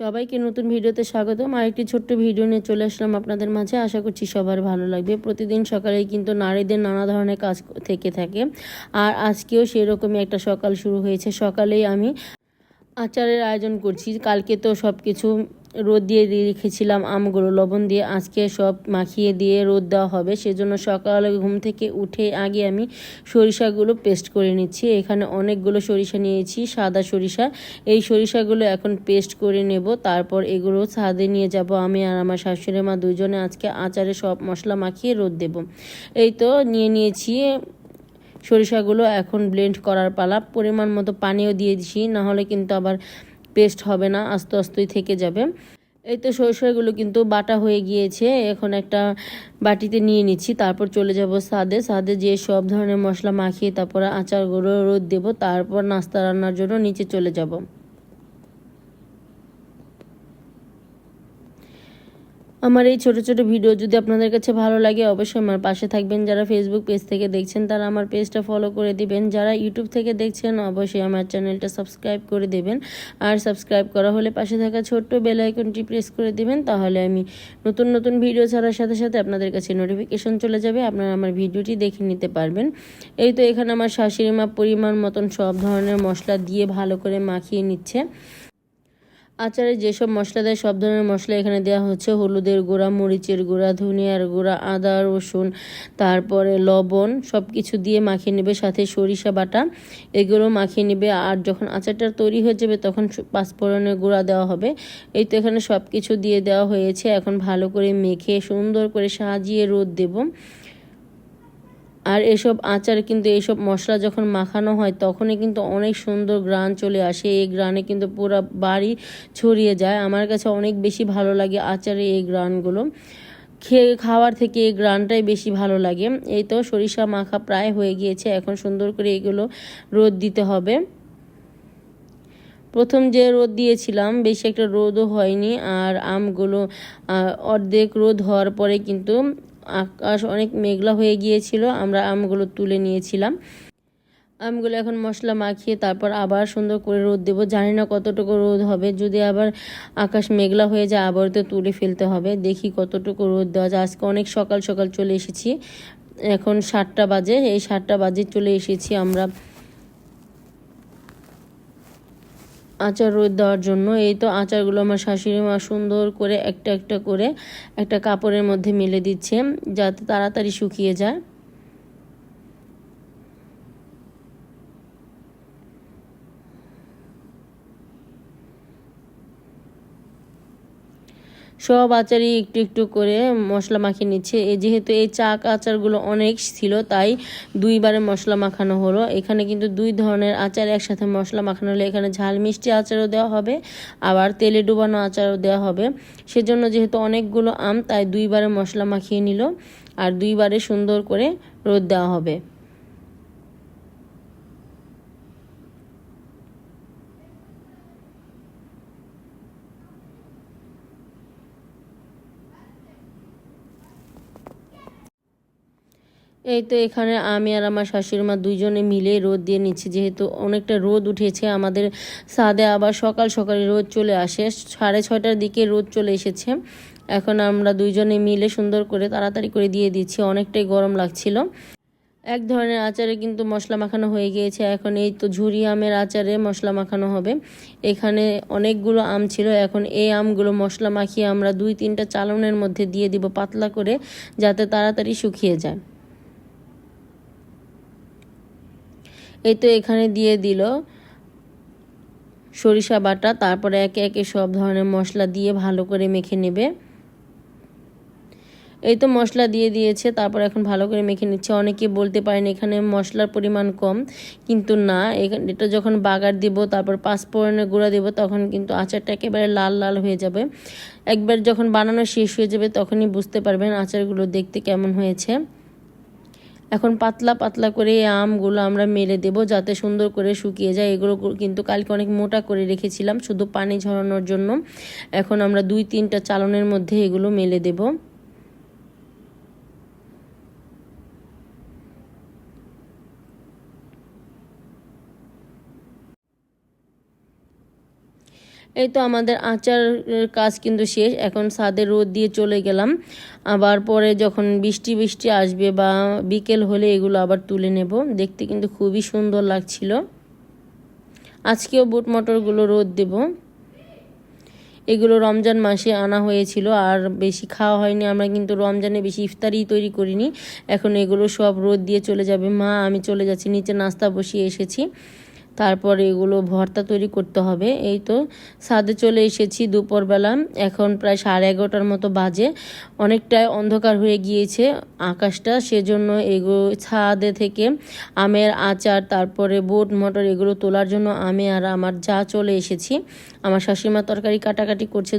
সবাইকে নতুন ভিডিওতে স্বাগতম। আরেকটি ছোট্ট ভিডিও নিয়ে চলে আসলাম আপনাদের মাঝে। আশা করছি সবার ভালো লাগবে। প্রতিদিন সকালেই কিন্তু নারীদের নানা ধরনের কাজ থেকে থাকে। আর আজকেও সেরকমই একটা সকাল শুরু হয়েছে। সকালেই আমি আচারের আয়োজন করছি। কালকে তো সব কিছু রোদ দিয়ে দিয়ে রেখেছিলাম আমগুলো, লবণ দিয়ে আজকে সব মাখিয়ে দিয়ে রোদ দেওয়া হবে। সেজন্য সকালে ঘুম থেকে উঠে আগে আমি সরিষাগুলো পেস্ট করে নিচ্ছি। এখানে অনেকগুলো সরিষা নিয়েছি, সাদা সরিষা। এই সরিষাগুলো এখন পেস্ট করে নেব, তারপর এগুলো ছাদে নিয়ে যাব। আমি আর আমার শাশুড়ি মা দুজনে আজকে আচারে সব মশলা মাখিয়ে রোদ দেব। এই তো নিয়ে নিয়েছি সরিষাগুলো। এখন ব্লেন্ড করার পালা। পরিমাণ মতো পানিও দিয়ে দিছি, নাহলে কিন্তু আবার পেস্ট হবে না, আস্তে আস্তেই থেকে যাবে। এই তো সরষেগুলো কিন্তু বাটা হয়ে গিয়েছে, এখন একটা বাটিতে নিয়ে নিচ্ছি, তারপর চলে যাব সাদে। সাদে যে সব ধরনের মশলা মাখিয়ে তারপর আচারগুলো রোদ দেব, তারপর নাস্তা রান্নার জন্য নিচে চলে যাব। আমার এই ছোট ছোট ভিডিও যদি আপনাদের কাছে ভালো লাগে, অবশ্যই আমার পাশে থাকবেন। যারা ফেসবুক পেজ থেকে দেখছেন, তারা আমার পেজটা ফলো করে দিবেন। যারা ইউটিউব থেকে দেখছেন, অবশ্যই আমার চ্যানেলটা সাবস্ক্রাইব করে দেবেন। আর সাবস্ক্রাইব করা হলে পাশে থাকা ছোট্ট বেল আইকনটি প্রেস করে দিবেন, তাহলে আমি নতুন নতুন ভিডিও ছাড়ার সাথে সাথে আপনাদের কাছে নোটিফিকেশন চলে যাবে। আপনারা আমার ভিডিওটি দেখে নিতে পারবেন। এই তো এখানে আমার শাশুড়ি মা পরিমাণ মতন সব ধরনের মশলা দিয়ে ভালো করে মাখিয়ে নিচ্ছে। আচারে যেসব মশলা দেয়, সব ধরনের মশলা এখানে দেওয়া হচ্ছে। হলুদের গুঁড়া, মরিচের গুঁড়া, ধনিয়ার গুঁড়া, আদা, রসুন, তারপরে লবণ সব কিছু দিয়ে মাখিয়ে নেবে। সাথে সরিষা বাটা, এগুলো মাখিয়ে নেবে। আর যখন আচারটা তৈরি হয়ে যাবে, তখন পাঁচফোড়নের গুঁড়া দেওয়া হবে। এই তো এখানে সব কিছু দিয়ে দেওয়া হয়েছে। এখন ভালো করে মেখে সুন্দর করে সাজিয়ে রোদ দেবো। আর এসব আচার কিন্তু এইসব মশলা যখন মাখানো হয়, তখনই কিন্তু অনেক সুন্দর গ্রান চলে আসে। এই গ্রানে কিন্তু পুরো বাড়ি ছড়িয়ে যায়। আমার কাছে অনেক বেশি ভালো লাগে আচারে এই গ্রানগুলো খেয়ে, খাওয়ার থেকে এই গ্রানটাই বেশি ভালো লাগে। এই তো সরিষা মাখা প্রায় হয়ে গিয়েছে। এখন সুন্দর করে এগুলো রোদ দিতে হবে। প্রথম যে রোদ দিয়েছিলাম, বেশি একটা রোদও হয়নি। আর আমগুলো অর্ধেক রোদ হওয়ার পরে কিন্তু আকাশ অনেক মেঘলা হয়ে গিয়েছিল, আমরা আমগুলো তুলে নিয়েছিলাম। আমগুলো এখন মশলা মাখিয়ে তারপর আবার সুন্দর করে রোদ দেবো। জানি না কতটুকু রোদ হবে, যদি আবার আকাশ মেঘলা হয়ে যায় আবার তো তুলে ফেলতে হবে। দেখি কতটুকু রোদ দেওয়া যায়। আজকে অনেক সকাল সকাল চলে এসেছি। এখন সাতটা বাজে, এই সাতটা বাজে চলে এসেছি আমরা। আচার রোদ দেওয়ার জন্য। এই তো আচারগুলো আমার শাশুড়ি মা সুন্দর করে একটা একটা করে একটা কাপড়ের মধ্যে মেলে দিচ্ছে, যাতে তাড়াতাড়ি শুকিয়ে যায়। সব আচারই একটু একটু করে মশলা মাখিয়ে নিচ্ছে। যেহেতু এই চাক আচারগুলো অনেক ছিল, তাই দুইবারে মশলা মাখানো হলো। এখানে কিন্তু দুই ধরনের আচার একসাথে মশলা মাখানো হলো। এখানে ঝাল মিষ্টি আচারও দেওয়া হবে, আবার তেলে ডুবানো আচারও দেওয়া হবে। সেজন্য যেহেতু অনেকগুলো আম, তাই দুইবারে মশলা মাখিয়ে নিল, আর দুইবারে সুন্দর করে রোদ দেওয়া হবে। এই তো এখানে আমি আর আমার শাশুড়ি মা দুইজনে মিলে রোদ দিয়ে নিচ্ছি। যেহেতু অনেকটা রোদ উঠেছে, আমাদের সাদে আবার সকাল সকালে রোদ চলে আসে। সাড়ে ছয়টার দিকে রোদ চলে এসেছে। এখন আমরা দুইজনে মিলে সুন্দর করে তাড়াতাড়ি করে দিয়ে দিচ্ছি। অনেকটাই গরম লাগছিল। এক ধরনের আচারে কিন্তু মশলা মাখানো হয়ে গিয়েছে। এখন এই তো ঝুরি আমের আচারে মশলা মাখানো হবে। এখানে অনেকগুলো আম ছিল। এখন এই আমগুলো মশলা মাখিয়ে আমরা দুই তিনটা চালনের মধ্যে দিয়ে দিব পাতলা করে, যাতে তাড়াতাড়ি শুকিয়ে যায়। এই তো এখানে দিয়ে দিল সরিষা বাটা, তারপরে একে একে সব ধরনের মশলা দিয়ে ভালো করে মেখে নেবে। এই তো মশলা দিয়ে দিয়েছে, তারপর এখন ভালো করে মেখে নিচ্ছে। অনেকে বলতে পারেন এখানে মশলার পরিমাণ কম, কিন্তু না এটা যখন বাগার দিব, তারপর পাঁচফোড়নের গুঁড়া দেব, তখন কিন্তু আচারটা একেবারে লাল লাল হয়ে যাবে। একবার যখন বানানো শেষ হয়ে যাবে, তখনই বুঝতে পারবেন আচারগুলো দেখতে কেমন হয়েছে। এখন পাতলা পাতলা করে আমগুলো আমরা মেলে দেব যাতে সুন্দর করে শুকিয়ে যায়। এগুলো কিন্তু কালকে অনেক মোটা করে রেখেছিলাম, শুধু পানি ঝরানোর জন্য। এখন আমরা দুই তিনটা চালনের মধ্যে এগুলো মেলে দেবো। এই তো আমাদের আচার কাজ কিন্তু শেষ। এখন ছাদে রোদ দিয়ে চলে গেলাম। আবার পরে যখন বৃষ্টি বৃষ্টি আসবে বা বিকেল হলে এগুলো আবার তুলে নেব। দেখতে কিন্তু খুবই সুন্দর লাগছিল। আজকেও বুট মটরগুলো রোদ দেব। এগুলো রমজান মাসে আনা হয়েছিল আর বেশি খাওয়া হয়নি। আমরা কিন্তু রমজানে বেশি ইফতারি তৈরি করিনি। এখন এগুলো সব রোদ দিয়ে চলে যাবে। মা, আমি চলে যাচ্ছি। নিচে নাস্তা বসিয়ে এসেছি। তারপরে এগুলো ভর্তা তৈরি করতে হবে। এই তো ছাদে চলে এসেছি দুপুরবেলা। এখন প্রায় সাড়ে এগারোটার মতো বাজে। অনেকটাই অন্ধকার হয়ে গিয়েছে আকাশটা। সেজন্য এগুলো ছাদে থেকে আমের আচার, তারপরে বোট, মটর এগুলো তোলার জন্য আমি আর আমার যা চলে এসেছি। আমার শাশুড়িমা তরকারি কাটাকাটি করছে